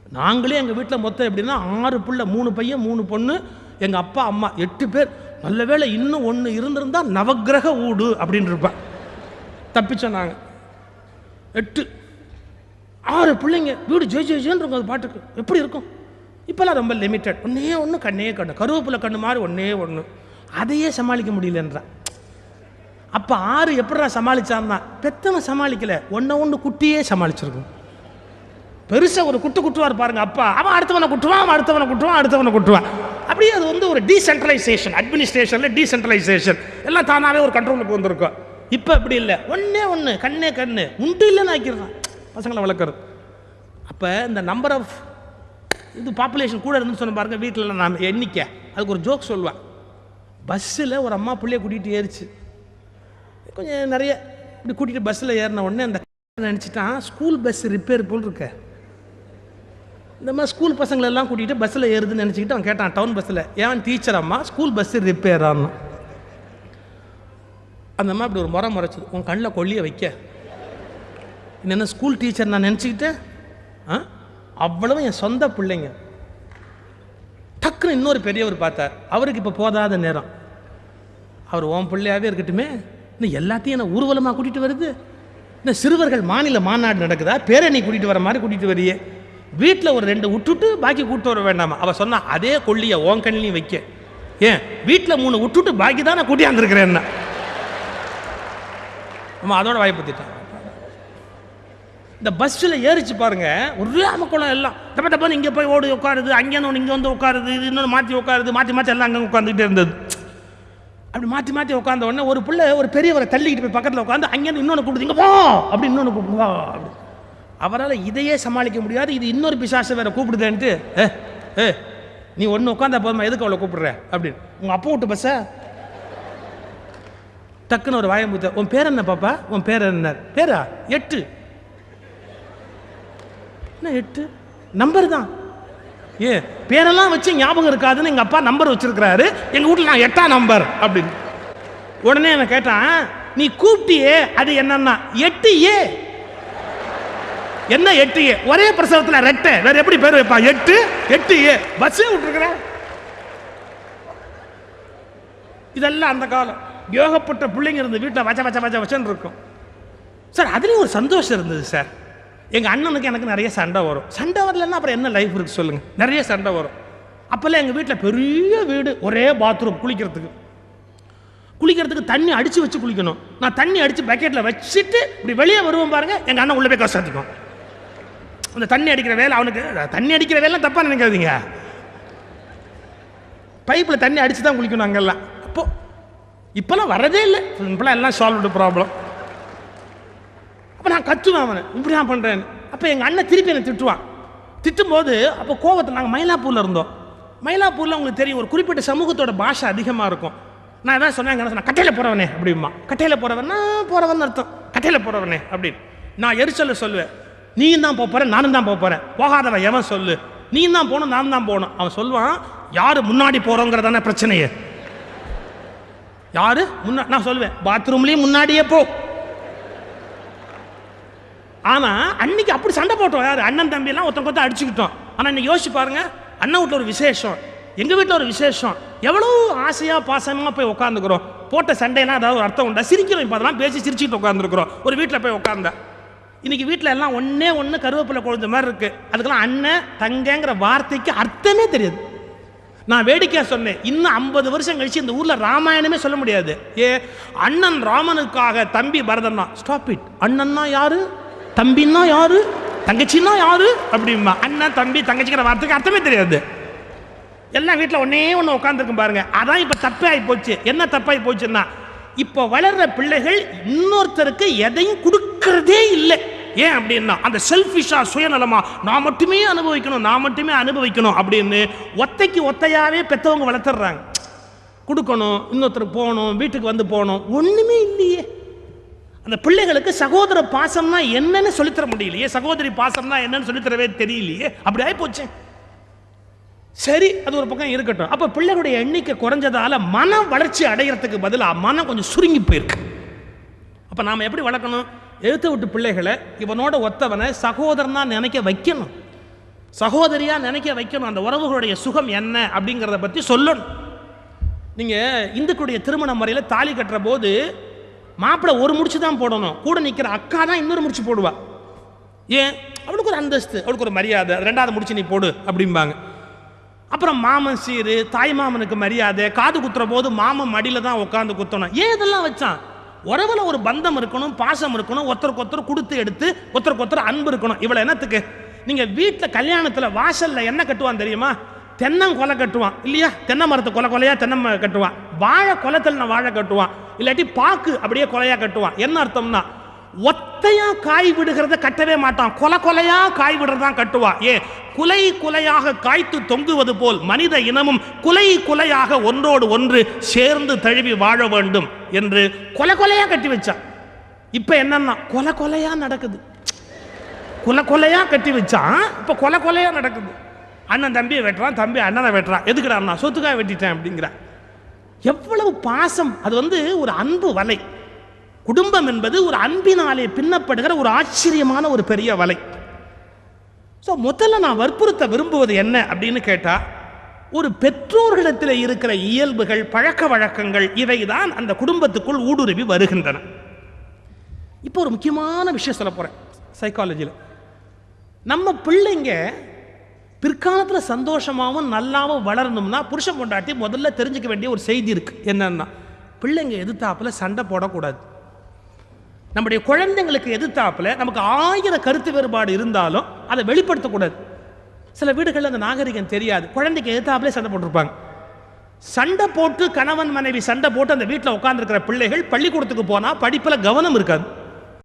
நாங்களே எங்கள் வீட்டில் மொத்தம் எப்படின்னா ஆறு பிள்ளை மூணு பையன் மூணு பொண்ணு எங்கள் அப்பா அம்மா எட்டு பேர். நல்ல வேளை இன்னும் ஒன்று இருந்திருந்தால் நவகிரக ஊடு அப்படின்னு இருப்பேன் தப்பிச்சோம் நாங்கள் எட்டு ஆறு பிள்ளைங்க. வீடு ஜெய் ஜெய் ஜெயின்னு இருக்கும் அது பாட்டுக்கு. எப்படி இருக்கும்? இப்போல்லாம் ரொம்ப லிமிட்டட் ஒன்றே ஒன்று கண்ணே கண்ணு. கருவேப்பிலை கண்ணு மாதிரி ஒன்றே ஒன்று அதையே சமாளிக்க முடியலன்றான். அப்போ ஆறு எப்படிடா சமாளிச்சான்னா பெத்தவன் சமாளிக்கல. ஒன்றை ஒன்று குட்டியே சமாளிச்சிருக்கும். பெருசாக ஒரு குட்டு குட்டுவார் பாருங்க அப்பா. அவன் அடுத்தவனை குட்டுவான் அவன் அடுத்தவனை குட்டுவான் அடுத்தவனை குட்டுவான். அப்படியே அது வந்து ஒரு டீசென்ட்ரலைசேஷன் அட்மினிஸ்ட்ரேஷனில் டீசென்ட்ரலைசேஷன் எல்லாம் தானாகவே ஒரு கண்ட்ரோலுக்கு வந்திருக்கும். இப்போ அப்படி இல்லை. ஒன்றே ஒன்று கண்ணே கண்ணு. உண்டு இல்லைன்னு ஆக்கிடுறான். பசங்களை வளர்க்குறது. அப்போ இந்த நம்பர் ஆஃப் இது பாப்புலேஷன் கூட இருந்துன்னு சொன்ன பாருங்க வீட்டில் நான் எண்ணிக்கை. அதுக்கு ஒரு ஜோக் சொல்லுவேன். பஸ்ஸில் ஒரு அம்மா பிள்ளைய கூட்டிகிட்டு ஏறிச்சு. கொஞ்சம் நிறைய இப்படி கூட்டிகிட்டு பஸ்ஸில் ஏறின உடனே அந்த நினச்சிட்டான் ஸ்கூல் பஸ் ரிப்பேர் போல் இருக்க. இந்த மாதிரி ஸ்கூல் பசங்களெல்லாம் கூட்டிகிட்டு பஸ்ஸில் ஏறுதுன்னு நினச்சிக்கிட்டு அவன் கேட்டான் டவுன் பஸ்ஸில் ஏன் டீச்சர் அம்மா? ஸ்கூல் பஸ்ஸு ரிப்பேர் ஆகணும் அந்த அம்மா இப்படி ஒரு முறை முறைச்சது உன் கண்ணில் கொல்லியை வைக்க. என்ன ஸ்கூல் டீச்சர் நான் நினச்சிக்கிட்டேன்? ஆ? அவ்வளவு என் சொந்த பிள்ளைங்க. டக்குன்னு இன்னொரு பெரியவர் பார்த்தார். அவருக்கு இப்போ போதாத நேரம். அவர் ஓன் பிள்ளையாகவே இருக்கட்டுமே. இன்னும் எல்லாத்தையும் என்ன ஊர்வலமாக கூட்டிகிட்டு வருது. இந்த சிறுவர்கள் மாநில மாநாடு நடக்குதா? பேரணி கூட்டிகிட்டு வர மாதிரி கூட்டிகிட்டு வரியே. வீட்டில் ஒரு ரெண்டு விட்டுட்டு பாக்கி கூட்டு வர வேண்டாமா? அவள் சொன்னால் அதே கொல்லியை ஓன் கண்ணிலையும் வைக்க. ஏன்? வீட்டில் மூணு விட்டுட்டு பாக்கி தான் நான் கூட்டியாந்துருக்கிறேன் என்ன நம்ம அதோட வாய்ப்புத்திட்டான் இந்த பஸ்ஸில் ஏறிச்சு பாருங்க ஒரே அமக்குளம் எல்லாம். டப்ப டப்பன்னு இங்கே போய் ஓடி உட்காருது அங்கேருந்து ஒன்று இங்கே வந்து உட்காருது இது இன்னொன்று மாற்றி உட்காருது மாற்றி மாற்றி எல்லாம் அங்கே உட்காந்துக்கிட்டே இருந்தது. அப்படி மாற்றி மாற்றி உட்காந்த உடனே ஒரு பிள்ளை ஒரு பெரியவரை தள்ளிக்கிட்டு போய் பக்கத்தில் உட்காந்து அங்கேருந்து இன்னொன்று கூப்பிடுது இங்கே வா அப்படி இன்னொன்று கூப்பிடுவா அப்படி. அவரால் இதையே சமாளிக்க முடியாது இது இன்னொரு பிசாசை வேற கூப்பிடுதேன்ட்டு ஏ ஏ நீ ஒன்று உட்காந்தா போதுமா எதுக்கு அவளை கூப்பிடுற? அப்படின்னு உங்கள் அப்பா விட்டு பஸ்ஸை? டக்குன்னு ஒரு வாயம்பூத்த உன் பேர் என்ன பாப்பா? உன் பேர் என்ன? பேரா? எட்டு. என்ன எட்டு? நம்பர் தான். ஏ பேரெல்லாம் வச்சு ஞாபகம் இருக்காதுன்னு எங்கள் அப்பா நம்பர் வச்சிருக்கிறாரு. எங்கள் வீட்டில் நான் எட்டாம் நம்பர் அப்படின்னு. உடனே என்ன கேட்டான் நீ கூப்பிட்டியே அது என்னன்னா? எட்டு ஏ. என்ன எட்டு ஏ? ஒரே பிரசவத்தில் ரெட்டை. வேற எப்படி பேர் வைப்பான் எட்டு எட்டு ஏ. பஸ்ஸே விட்டுருக்குற. இதெல்லாம் அந்த காலம். யோகப்பட்ட பிள்ளைங்க இருந்து வீட்டில் வச்ச வச்ச வச்ச வச்சன்னு இருக்கும். சார் அதுலேயும் ஒரு சந்தோஷம் இருந்தது சார். எங்கள் அண்ணனுக்கு எனக்கு நிறைய சண்டை வரும். சண்டை வரலன்னா அப்புறம் என்ன லைஃப் இருக்கு சொல்லுங்கள் நிறைய சண்டை வரும். அப்போல்லாம் எங்கள் வீட்டில் பெரிய வீடு ஒரே பாத்ரூம் குளிக்கிறதுக்கு. குளிக்கிறதுக்கு தண்ணி அடித்து வச்சு குளிக்கணும். நான் தண்ணி அடித்து பக்கெட்டில் வச்சுட்டு இப்படி வெளியே வருவோம் பாருங்கள் எங்கள் அண்ணன் உள்ளே போய் கஷ்டத்துக்கும் அந்த தண்ணி அடிக்கிற வேலை அவனுக்கு தண்ணி அடிக்கிற வேலை தப்பாக நினைக்காதீங்க. பைப்பில் தண்ணி அடித்து தான் குளிக்கணும் அங்கெல்லாம். அப்போது இப்போல்லாம் வரதே இல்லை. இப்போலாம் எல்லாம் சால்வ்டு ப்ராப்ளம் அப்போ நான் கத்துவேன் அவனை. இப்படி நான் பண்ணுறேன் அப்போ எங்கள் அண்ணன் திருப்பி என்னை திட்டுவான். திட்டும்போது அப்போ கோவத்தை நாங்கள் மயிலாப்பூரில் இருந்தோம். மயிலாப்பூரில் உங்களுக்கு தெரியும் ஒரு குறிப்பிட்ட சமூகத்தோட பாஷை அதிகமாக இருக்கும். நான் எதாவது சொன்னேன் எங்க கட்டையில் போகிறவனே அப்படிமா கட்டையில் போகிறவன்னா போகிறவன் அர்த்தம். கட்டையில் போகிறவனே அப்படின்னு. நான் எரிச்சல சொல்லுவேன். நீயும் தான் போப் போகிறேன் நானும் தான் போக போகிறேன் போகாதவன் எவன் சொல்லு. நீயும் தான் போகணும் நானும் தான் போகணும். அவன் சொல்லுவான் யார் முன்னாடி போகிறோங்கிறதான பிரச்சனையே. யார்? முன்னா நான் சொல்லுவேன் பாத்ரூம்லேயும் முன்னாடியே போ. ஆனால் அன்னைக்கு அப்படி சண்டை போட்டோம். யார்? அண்ணன் தம்பியெல்லாம் ஒருத்தங்க ஒருத்தன் கொத்த அடிச்சுக்கிட்டோம். ஆனால் இன்னைக்கு யோசிச்சு பாருங்க அண்ணன் வீட்டில் ஒரு விசேஷம். எங்கள் வீட்டில் ஒரு விசேஷம். எவ்வளோ ஆசையாக பாசமாக போய் உட்காந்துக்கிறோம் போட்ட சண்டைனா ஏதாவது ஒரு அர்த்தம் உண்டா? சிரிக்கிறோம். இப்போ அதெல்லாம் பேசி சிரிச்சுட்டு உட்காந்துருக்குறோம் ஒரு வீட்டில் போய் உட்காந்தா இன்னைக்கு வீட்டில் எல்லாம் ஒன்றே ஒன்று கருவேப்பிலை குழந்த மாதிரி இருக்குது அதுக்கெல்லாம் அண்ணன் தங்கங்கிற வார்த்தைக்கு அர்த்தமே தெரியாது. நான் வேடிக்கையாக சொன்னேன். இன்னும் ஐம்பது வருஷம் கழிச்சு இந்த ஊரில் ராமாயணமே சொல்ல முடியாது. ஏ அண்ணன் ராமனுக்காக தம்பி பரதன்னா ஸ்டாப் இட் அண்ணன்னா யாரு? தம்பின்னா யாரு? தங்கச்சின்னா யாரு? அப்படிமா அண்ணன் தம்பி தங்கச்சிங்கிற வார்த்தைக்கு அர்த்தமே தெரியாது. எல்லாம் வீட்டில் ஒன்னே ஒன்று உட்காந்துருக்கும் பாருங்க. அதான் இப்போ தப்பாகி போச்சு. என்ன தப்பாகி போச்சுன்னா இப்போ வளர்ற பிள்ளைகள் இன்னொருத்தருக்கு எதையும் கொடுக்கறதே இல்லை. ஏன் அப்படின்னா அந்த செல்ஃபிஷா சுயநலமா நான் மட்டுமே அனுபவிக்கணும் நான் மட்டுமே அனுபவிக்கணும் அப்படின்னு ஒத்தைக்கு ஒத்தையாவே பெற்றவங்க வளர்த்துறாங்க. கொடுக்கணும் இன்னொருத்தருக்கு போகணும் வீட்டுக்கு வந்து போகணும் ஒன்றுமே இல்லையே. அந்த பிள்ளைகளுக்கு சகோதர பாசம்னா என்னன்னு சொல்லித்தர முடியலையே சகோதரி பாசம்னா என்னன்னு சொல்லித்தரவே தெரியலையே அப்படி ஆகி சரி அது ஒரு பக்கம் இருக்கட்டும். அப்போ பிள்ளைகளுடைய எண்ணிக்கை குறைஞ்சதால மன வளர்ச்சி அடைகிறதுக்கு பதிலாக மனம் கொஞ்சம் சுருங்கி போயிருக்கு. அப்போ நாம் எப்படி வளர்க்கணும்? எழுத்து விட்டு பிள்ளைகளை இவனோட ஒத்தவனை சகோதரனா நினைக்க வைக்கணும். சகோதரியாக நினைக்க வைக்கணும். அந்த உறவுகளுடைய சுகம் என்ன அப்படிங்கிறத பற்றி சொல்லணும். நீங்கள் இந்துக்களுடைய திருமண முறையில் தாலி கட்டுற போது மாப்பிள்ளை ஒரு முடிச்சு தான் போடணும். கூட நிற்கிற அக்கா தான் இன்னொரு முடிச்சு போடுவா. ஏன்? அவளுக்கு ஒரு அந்தஸ்து அவளுக்கு ஒரு மரியாதை. ரெண்டாவது முடிச்சு நீ போடு அப்படிம்பாங்க. அப்புறம் மாமன் சீரு தாய் மாமனுக்கு மரியாதை காது குத்துற போது மாமன் மடியில் தான் உட்காந்து குத்தணும். ஏன் இதெல்லாம் வச்சான்? உறவுல ஒரு பந்தம் இருக்கணும் பாசம் இருக்கணும் ஒருத்தருக்கு ஒருத்தர் கொடுத்து எடுத்து ஒருத்தருக்கு ஒருத்தர் அன்பு இருக்கணும். இவ்வளோ என்னத்துக்கு? நீங்கள் வீட்டில் கல்யாணத்தில் வாசலில் என்ன கட்டுவான் தெரியுமா? தென்னங்கொலை கட்டுவான் இல்லையா? தென்னை மரத்தை கொலை கொலையா தென்னை மரம் கட்டுவான். வாழை கொலத்தில் வாழை கட்டுவான். இல்லாட்டி பாக்கு அப்படியே கொலையா கட்டுவான். என்ன அர்த்தம்னா ஒத்தையா காய் விடுகிறத கட்டவே மாட்டான். கொலை கொலையா காய் விடுறதான் கட்டுவான் ஏ குலை குலையாக காய்த்து தொங்குவது போல் மனித இனமும் குலை குலையாக ஒன்றோடு ஒன்று சேர்ந்து தழுவி வாழ வேண்டும் என்று கொலை கொலையா கட்டி வச்சான். இப்ப என்னன்னா கொலை கொலையா நடக்குது. கொலை கொலையா கட்டி வச்சான். இப்ப கொலை கொலையா நடக்குது. அண்ணன் தம்பியை வெட்டுறான் தம்பி அண்ணனை வெட்டுறான். எதுக்குடா நான் சொத்துக்காக வெட்டிட்டேன் அப்படிங்கிறான் எவ்வளவு பாசம். அது வந்து ஒரு அன்பு வலை. குடும்பம் என்பது ஒரு அன்பினாலே பின்னப்படுகிற ஒரு ஆச்சரியமான ஒரு பெரிய வலை. ஸோ முதல்ல நான் வற்புறுத்த விரும்புவது என்ன அப்படின்னு கேட்டால் ஒரு பெற்றோர்களிடத்தில் இருக்கிற இயல்புகள் பழக்க வழக்கங்கள் இவைதான் அந்த குடும்பத்துக்குள் ஊடுருவி வருகின்றன. இப்போ ஒரு முக்கியமான விஷயம் சொல்ல போறேன். சைக்காலஜியில் நம்ம பிள்ளைங்க பிற்காலத்தில் சந்தோஷமாகவும் நல்லாவும் வளரணும்னா புருஷன் பொண்டாட்டி முதல்ல தெரிஞ்சுக்க வேண்டிய ஒரு செய்தி இருக்குது என்னென்னா பிள்ளைங்க எதிர்த்தாப்பில் சண்டை போடக்கூடாது. நம்முடைய குழந்தைங்களுக்கு எதிர்த்தாப்பில் நமக்கு ஆயிரம் கருத்து வேறுபாடு இருந்தாலும் அதை வெளிப்படுத்தக்கூடாது. சில வீடுகளில் அந்த நாகரிகம் தெரியாது. குழந்தைக்கு எதிர்த்தாப்புல சண்டை போட்டிருப்பாங்க. சண்டை போட்டு கணவன் மனைவி சண்டை போட்டு அந்த வீட்டில் உட்காந்துருக்கிற பிள்ளைகள் பள்ளிக்கூடத்துக்கு போனால் படிப்பில் கவனம் இருக்காது.